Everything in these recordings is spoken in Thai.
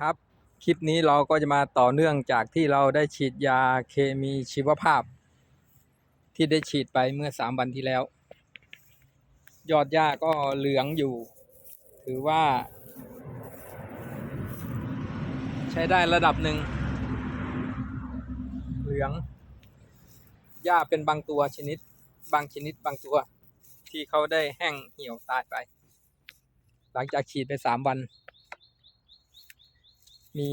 ครับ คลิปนี้เราก็จะมาต่อเนื่องจากที่เราได้ฉีดยาเคมีชีวภาพ ที่ได้ฉีดไปเมื่อสามวันที่แล้ว ยอดหญ้าก็เหลืองอยู่ ถือว่า ใช้ได้ระดับหนึ่ง เหลืองหญ้าเป็นบางตัวชนิด บางชนิดบางตัว ที่เขาได้แห้งเหี่ยวตายไป หลังจากฉีดไปสามวัน มี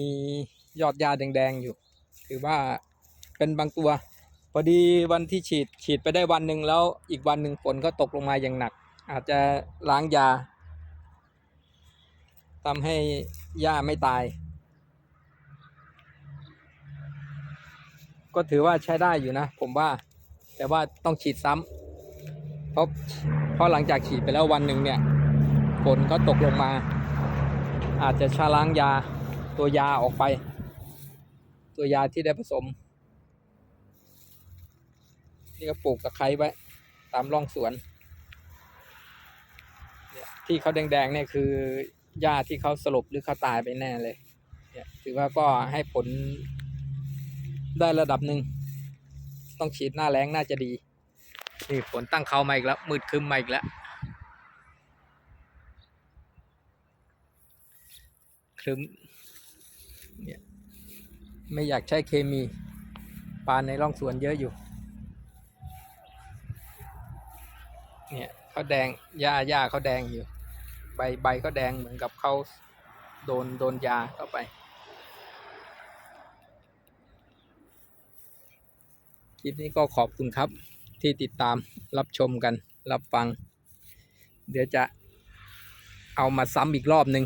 ยอดยาแดงๆอยู่ ถือว่าเป็นบางตัว พอดีวันที่ฉีดฉีดไปได้วันหนึ่งแล้วอีกวันหนึ่งฝนก็ตกลงมาอย่างหนัก อาจจะล้างยาทำให้หญ้าไม่ตาย ก็ถือว่าใช้ได้อยู่นะ ผมว่า แต่ว่าต้องฉีดซ้ำเพราะเพราะหลังจากฉีดไปแล้ววันหนึ่งเนี่ยฝนก็ตกลงมา อาจจะชะล้างยา ตัวยาออกไป ตัวยาที่ได้ผสม นี่ก็ปลูกตะไคร้ไว้ ตามร่องสวนเนี่ยที่เขาแดงๆเนี่ยคือหญ้าที่เขาสลบหรือเขาตายไปแน่เลยเนี่ยถือว่าก็ให้ผลได้ระดับหนึ่ง ต้องฉีดหน้าแรงน่าจะดี นี่ฝนตั้งเขามาอีกแล้ว มืดครึ้มมาอีกแล้ว ครึม เนี่ยไม่อยากใช้เคมีปลาในร่องสวนเยอะอยู่ เนี่ยเขาแดงหญ้าหญ้าเขาแดงอยู่ ใบใบก็แดงเหมือนกับเขาโดนโดนยาเข้าไปคลิปนี้ก็ขอบคุณครับที่ติดตามรับชมกัน รับฟัง เดี๋ยวจะเอามาซ้ำอีกรอบหนึ่ง